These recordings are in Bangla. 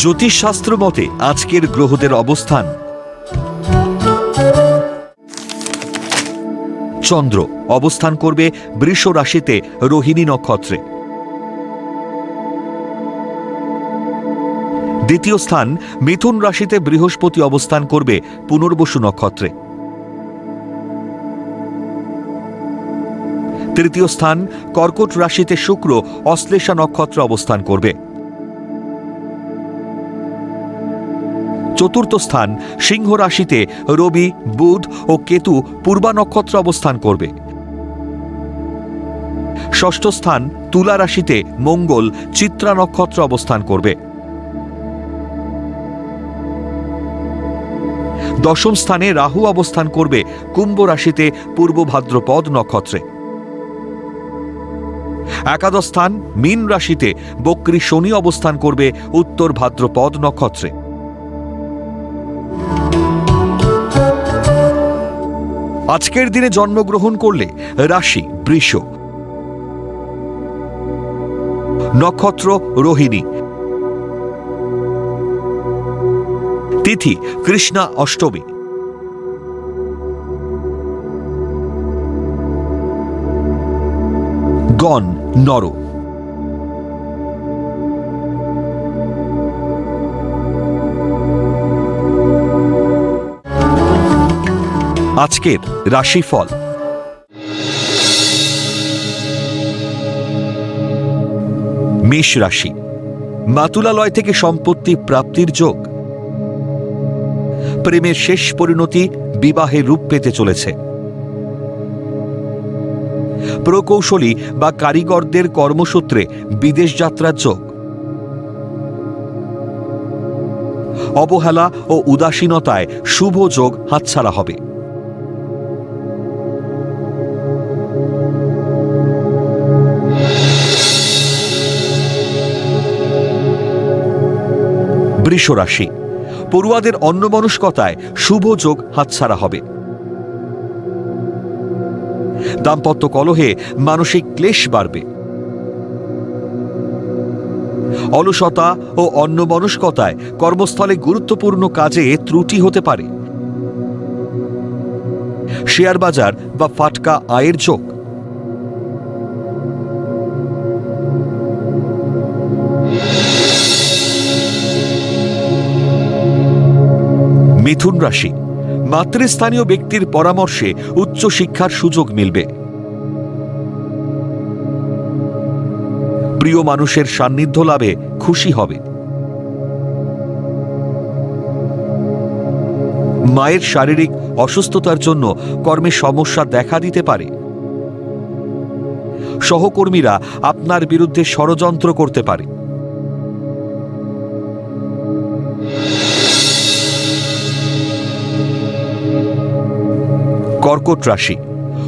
জ্যোতিষশাস্ত্র মতে আজকের গ্রহদের অবস্থান। চন্দ্র অবস্থান করবে বৃষ রাশিতে রোহিণী নক্ষত্রে। দ্বিতীয় স্থান মিথুন রাশিতে বৃহস্পতি অবস্থান করবে পুনর্বসু নক্ষত্রে। তৃতীয় স্থান কর্কট রাশিতে শুক্র অশ্লেষা নক্ষত্রে অবস্থান করবে। চতুর্থ স্থান সিংহ রাশিতে রবি, বুধ ও কেতু পূর্বা নক্ষত্র অবস্থান করবে। ষষ্ঠ স্থান তুলা রাশিতে মঙ্গল, চিত্রা নক্ষত্র অবস্থান করবে। দশম স্থানে রাহু অবস্থান করবে কুম্ভ রাশিতে পূর্ব ভাদ্রপদ নক্ষত্রে। একাদশ স্থান মীন রাশিতে বক্রী শনি অবস্থান করবে উত্তর ভাদ্রপদ নক্ষত্রে। আজকের দিনে জন্মগ্রহণ করলে রাশি বৃষ। নক্ষত্র রোহিণী। তিথি কৃষ্ণা অষ্টমী। গণ নর। আজকের রাশিফল। মেষ রাশি, মাতুলালয় থেকে সম্পত্তি প্রাপ্তির যোগ। প্রেমের শেষ পরিণতি বিবাহে রূপ পেতে চলেছে। প্রকৌশলী বা কারিগরদের কর্মসূত্রে বিদেশ যাত্রার যোগ। অবহেলা ও উদাসীনতায় শুভ যোগ হাতছাড়া হবে। বৃষ রাশি পড়ুয়াদের অন্যমনস্কতায় শুভ যোগ হাতছাড়া হবে। দাম্পত্য কলহে মানসিক ক্লেশ বাড়বে। অলসতা ও অন্যমনস্কতায় কর্মস্থলে গুরুত্বপূর্ণ কাজে ত্রুটি হতে পারে। শেয়ার বাজার বা ফাটকা আয়ের যোগ। মিথুন রাশি। মাতৃস্থানীয় ব্যক্তির পরামর্শে উচ্চ শিক্ষার সুযোগ মিলবে। প্রিয় মানুষের সান্নিধ্য লাভে খুশি হবে। মায়ের শারীরিক অসুস্থতার জন্য কর্মে সমস্যা দেখা দিতে পারে। সহকর্মীরা আপনার বিরুদ্ধে ষড়যন্ত্র করতে পারে। কর্কট রাশি।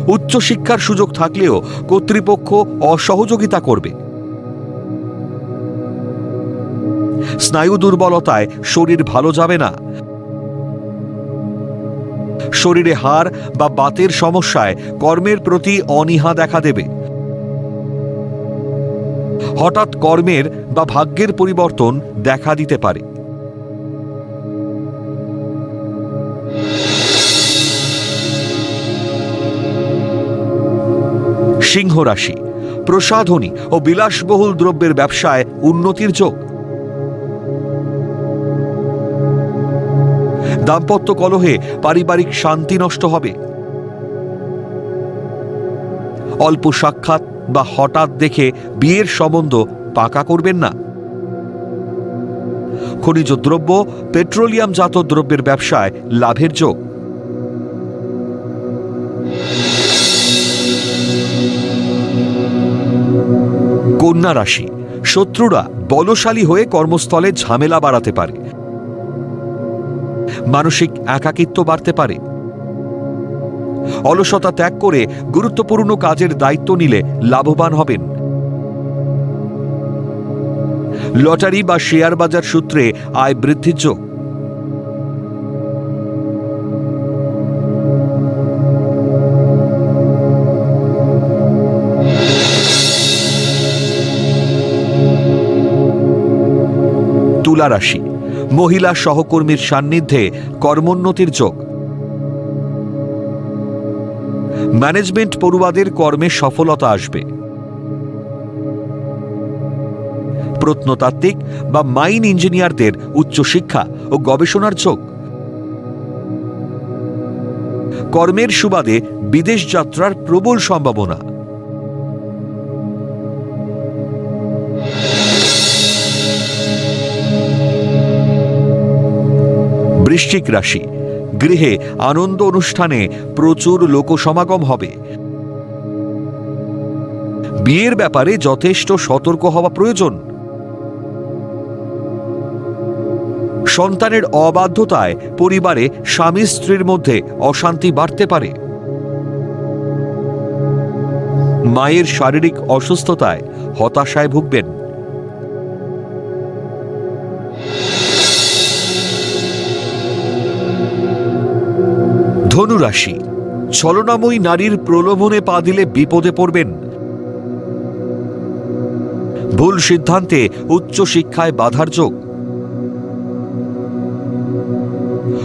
উচ্চশিক্ষার সুযোগ থাকলেও কর্তৃপক্ষ অসহযোগিতা করবে। স্নায়ু দুর্বলতায় শরীর ভালো যাবে না। শরীরে হাড় বা বাতের সমস্যায় কর্মের প্রতি অনীহা দেখা দেবে। হঠাৎ কর্মের বা ভাগ্যের পরিবর্তন দেখা দিতে পারে। সিংহ রাশি, প্রসাধনী ও বিলাসবহুল দ্রব্যের ব্যবসায় উন্নতির যোগ। দাম্পত্য কলহে পারিবারিক শান্তি নষ্ট হবে। অল্প সাক্ষাৎ বা হঠাৎ দেখে বিয়ের সম্বন্ধ পাকা করবেন না। খনিজ দ্রব্য, পেট্রোলিয়ামজাত দ্রব্যের ব্যবসায় লাভের যোগ। কন্যা রাশি। শত্রুরা বলশালী হয়ে কর্মস্থলে ঝামেলা বাড়াতে পারে। মানসিক একাকিত্ব বাড়তে পারে। অলসতা ত্যাগ করে গুরুত্বপূর্ণ কাজের দায়িত্ব নিলে লাভবান হবেন। লটারি বা শেয়ার বাজার সূত্রে আয় বৃদ্ধির যোগ। তুলা রাশি। মহিলা সহকর্মীর সান্নিধ্যে কর্মোন্নতির যোগ। ম্যানেজমেন্ট পড়ুয়াদের কর্মে সফলতা আসবে। প্রত্নতাত্ত্বিক বা মাইন ইঞ্জিনিয়ারদের উচ্চশিক্ষা ও গবেষণার যোগ। কর্মের সুবাদে বিদেশ যাত্রার প্রবল সম্ভাবনা। বৃশ্চিক রাশি। গৃহে আনন্দ অনুষ্ঠানে প্রচুর লোকসমাগম হবে। বিয়ের ব্যাপারে যথেষ্ট সতর্ক হওয়া প্রয়োজন। সন্তানের অবাধ্যতায় পরিবারে স্বামী স্ত্রীর মধ্যে অশান্তি বাড়তে পারে। মায়ের শারীরিক অসুস্থতায় হতাশায় ভুগবেন। ধনুরাশি ছলনাময়ী নারীর প্রলোভনে পা দিলে বিপদে পড়বেন। ভুল সিদ্ধান্তে উচ্চ শিক্ষায় বাধার যোগ।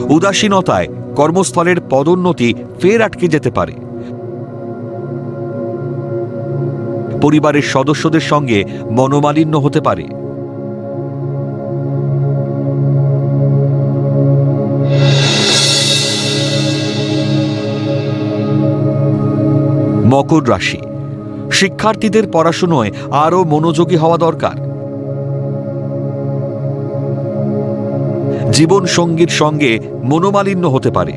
উদাসীনতায় কর্মস্থলের পদোন্নতি ফের আটকে যেতে পারে। পরিবারের সদস্যদের সঙ্গে মনোমালিন্য হতে পারে। মকর রাশি। শিক্ষার্থীদের পড়াশুনোয় আরও মনোযোগী হওয়া দরকার। জীবন সঙ্গীর সঙ্গে মনোমালিন্য হতে পারে।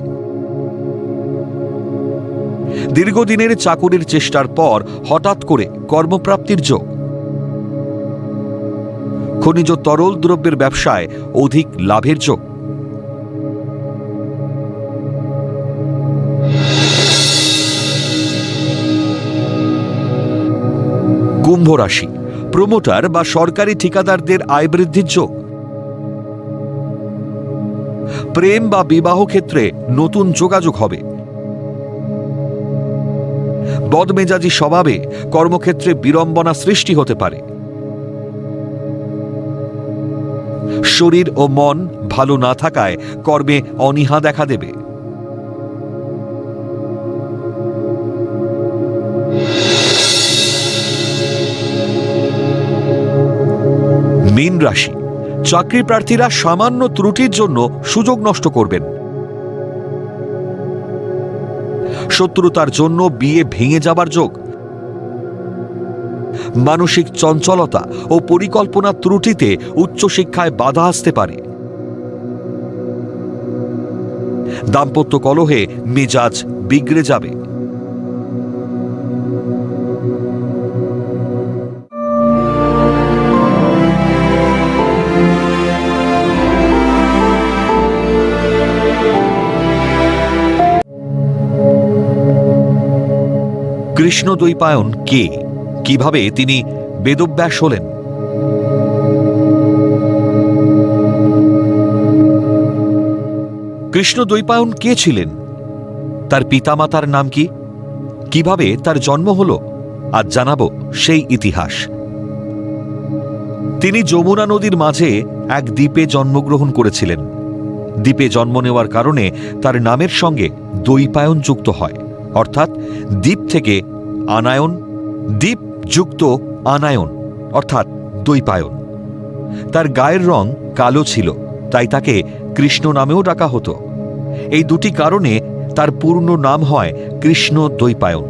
দীর্ঘদিনের চাকুরির চেষ্টার পর হঠাৎ করে কর্মপ্রাপ্তির যোগ। খনিজ তরল দ্রব্যের ব্যবসায় অধিক লাভের যোগ। কুম্ভ রাশি। প্রমোটার বা সরকারি ঠিকাদারদের আয় বৃদ্ধির যোগ। প্রেম বা বিবাহ ক্ষেত্রে নতুন যোগাযোগ হবে। বদমেজাজি স্বভাবে কর্মক্ষেত্রে বিড়ম্বনা সৃষ্টি হতে পারে। শরীর ও মন ভালো না থাকায় কর্মে অনীহা দেখা দেবে। মীন রাশি। চাকরি প্রার্থীরা সামান্য ত্রুটির জন্য সুযোগ নষ্ট করবেন। শত্রুতার জন্য বিয়ে ভেঙে যাবার যোগ। মানসিক চঞ্চলতা ও পরিকল্পনা ত্রুটিতে উচ্চশিক্ষায় বাধা আসতে পারে। দাম্পত্য কলহে মেজাজ বিগড়ে যাবে। কৃষ্ণ দ্বৈপায়ন কে? কীভাবে তিনি বেদব্যাস হলেন? কৃষ্ণ দ্বৈপায়ন কে ছিলেন? তার পিতামাতার নাম কি? কীভাবে তার জন্ম হল? আজ জানাব সেই ইতিহাস। তিনি যমুনা নদীর মাঝে এক দ্বীপে জন্মগ্রহণ করেছিলেন। দ্বীপে জন্ম নেওয়ার কারণে তার নামের সঙ্গে দ্বৈপায়ন যুক্ত হয়। অর্থাৎ দ্বীপ থেকে আনায়ন, দ্বীপ যুক্ত আনায়ন, অর্থাৎ দ্বৈপায়ন। তার গায়ের রং কালো ছিল, তাই তাকে কৃষ্ণ নামেও ডাকা হতো। এই দুটি কারণে তার পূর্ণ নাম হয় কৃষ্ণ দ্বৈপায়ন।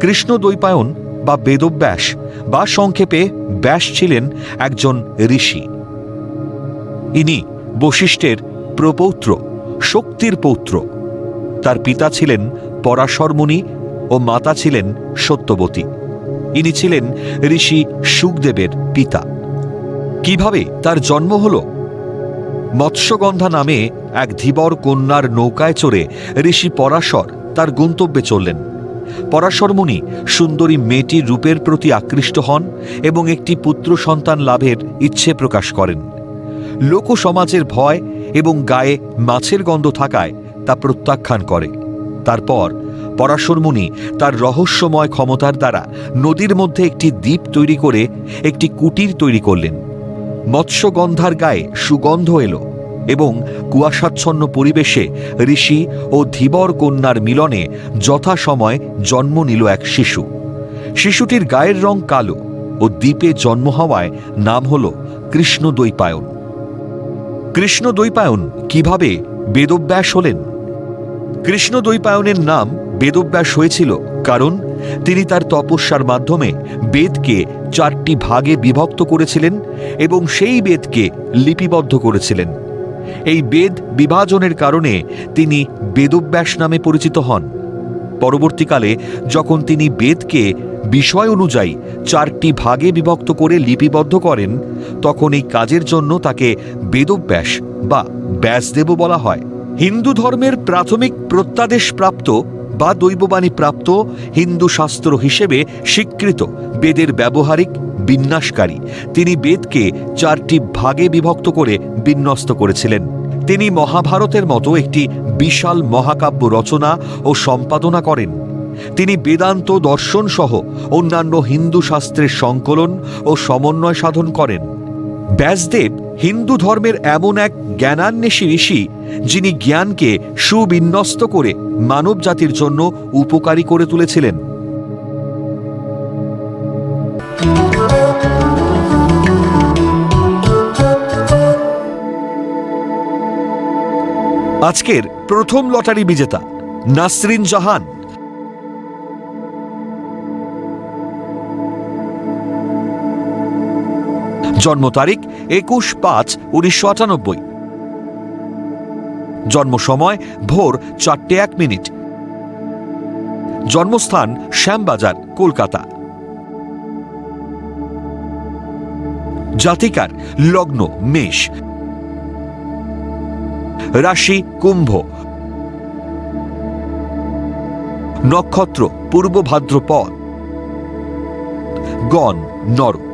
কৃষ্ণ দ্বৈপায়ন বা বেদব্যাস বা সংক্ষেপে ব্যাস ছিলেন একজন ঋষি। ইনি বশিষ্ঠের প্রপৌত্র, শক্তির পৌত্র। তার পিতা ছিলেন পরাশরমণি ও মাতা ছিলেন সত্যবতী। ইনি ছিলেন ঋষি সুখদেবের পিতা। কীভাবে তার জন্ম হল? মৎস্যগন্ধা নামে এক ধীবর কন্যার নৌকায় চড়ে ঋষি পরাশর তার গন্তব্যে চললেন। পরাশরমণি সুন্দরী মেয়েটির রূপের প্রতি আকৃষ্ট হন এবং একটি পুত্র সন্তান লাভের ইচ্ছে প্রকাশ করেন। লোক সমাজের ভয় এবং গায়ে মাছের গন্ধ থাকায় তা প্রত্যাখ্যান করে। তারপর পরাশরমুনি তার রহস্যময় ক্ষমতার দ্বারা নদীর মধ্যে একটি দ্বীপ তৈরি করে একটি কুটির তৈরি করলেন। মৎস্যগন্ধার গায়ে সুগন্ধ এলো এবং কুয়াশাচ্ছন্ন পরিবেশে ঋষি ও ধীবর কন্যার মিলনে যথাসময় জন্ম নিল এক শিশু। শিশুটির গায়ের রং কালো ও দ্বীপে জন্ম হওয়ায় নাম হল কৃষ্ণ দৈপায়ন কৃষ্ণ কীভাবে বেদব্যাস হলেন? কৃষ্ণ দৈপায়নের নাম বেদব্যাস হয়েছিল, কারণ তিনি তার তপস্যার মাধ্যমে বেদকে চারটি ভাগে বিভক্ত করেছিলেন এবং সেই বেদকে লিপিবদ্ধ করেছিলেন। এই বেদ বিভাজনের কারণে তিনি বেদব্যাস নামে পরিচিত হন। পরবর্তীকালে যখন তিনি বেদকে বিষয় অনুযায়ী চারটি ভাগে বিভক্ত করে লিপিবদ্ধ করেন, তখন এই কাজের জন্য তাকে বেদব্যাস বা ব্যাসদেব বলা হয়। হিন্দু ধর্মের প্রাথমিক প্রত্যাদেশ প্রাপ্ত বা দৈববাণী প্রাপ্ত হিন্দু শাস্ত্র হিসেবে স্বীকৃত বেদের ব্যবহারিক বিন্যাসকারী। তিনি বেদকে চারটি ভাগে বিভক্ত করে বিন্যস্ত করেছিলেন। তিনি মহাভারতের মতো একটি বিশাল মহাকাব্য রচনা ও সম্পাদনা করেন। তিনি বেদান্ত দর্শন সহ অন্যান্য হিন্দু শাস্ত্রের সংকলন ও সমন্বয় সাধন করেন। ব্যাসদেব হিন্দু ধর্মের এমন এক জ্ঞানান্বেষী ঋষি, যিনি জ্ঞানকে সুবিন্যস্ত করে মানব জাতির জন্য উপকারী করে তুলেছিলেন। আজকের প্রথম লটারি বিজেতা নাসরিন জাহান। জন্ম তারিখ একুশ পাঁচ উনিশশো আটানব্বই। জন্ম সময় ভোর চারটে এক মিনিট। জন্মস্থান শ্যামবাজার, কলকাতা। জাতিকার, লগ্ন, মেষ। রাশি, কুম্ভ। নক্ষত্র, পূর্ব ভাদ্রপদ। গণ, নর।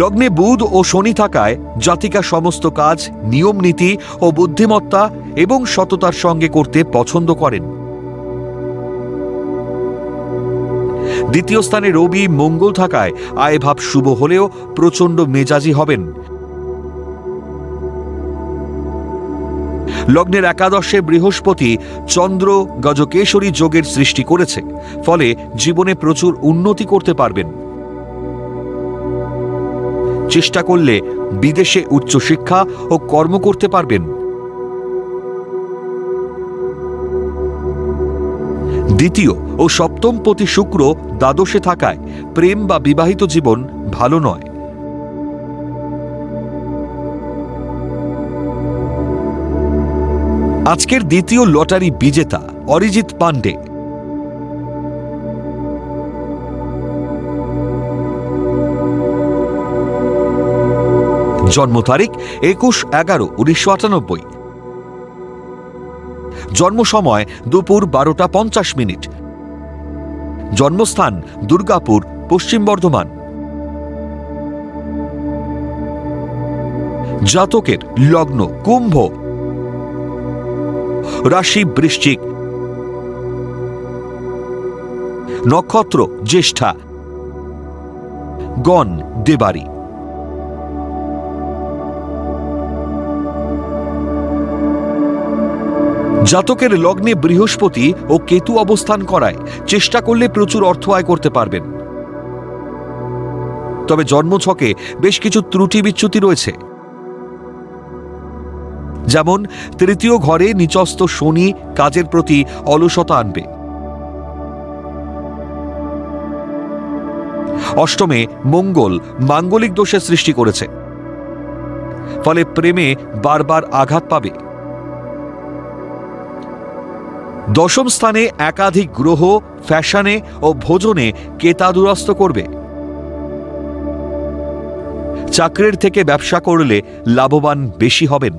লগ্নে বুধ ও শনি থাকায় জাতিকা সমস্ত কাজ, নিয়ম নীতি ও বুদ্ধিমত্তা এবং সততার সঙ্গে করতে পছন্দ করেন। দ্বিতীয় স্থানে রবি মঙ্গল থাকায় আয়ভাব শুভ হলেও প্রচণ্ড মেজাজি হবেন। লগ্নের একাদশে বৃহস্পতি চন্দ্র গজকেশরী যোগের সৃষ্টি করেছে, ফলে জীবনে প্রচুর উন্নতি করতে পারবেন। চেষ্টা করলে বিদেশে উচ্চশিক্ষা ও কর্ম করতে পারবেন। দ্বিতীয় ও সপ্তম পতি শুক্র দ্বাদশে থাকায় প্রেম বা বিবাহিত জীবন ভালো নয়। আজকের দ্বিতীয় লটারি বিজেতা অরিজিৎ পান্ডে জন্ম তারিখ একুশ এগারো উনিশশো আটানব্বই। জন্ম সময় দুপুর বারোটা পঞ্চাশ মিনিট। জন্মস্থান দুর্গাপুর, পশ্চিম বর্ধমান। জাতকের লগ্ন কুম্ভ। রাশি বৃশ্চিক। নক্ষত্র জ্যেষ্ঠা। গণ দেবারী। জাতকের লগ্নে বৃহস্পতি ও কেতু অবস্থান করায় চেষ্টা করলে প্রচুর অর্থ আয় করতে পারবেন। তবে জন্মছকে বেশ কিছু ত্রুটি বিচ্যুতি রয়েছে। যেমন, তৃতীয় ঘরে নিচস্থ শনি কাজের প্রতি অলসতা আনবে। অষ্টমে মঙ্গল মাঙ্গলিক দোষের সৃষ্টি করেছে। ফলে প্রেমে বারবার আঘাত পাবে। দশম স্থানে একাধিক গ্রহ, ফ্যাশনে ও ভোজনে কেতাদুরস্ত করবে। চাকরির থেকে ব্যবসা করলে লাভবান বেশি হবেন।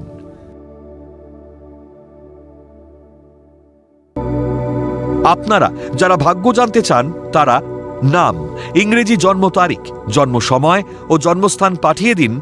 আপনারা যারা ভাগ্য জানতে চান, তারা নাম, ইংরেজি জন্ম তারিখ, জন্ম সময় ও জন্মস্থান পাঠিয়ে দিন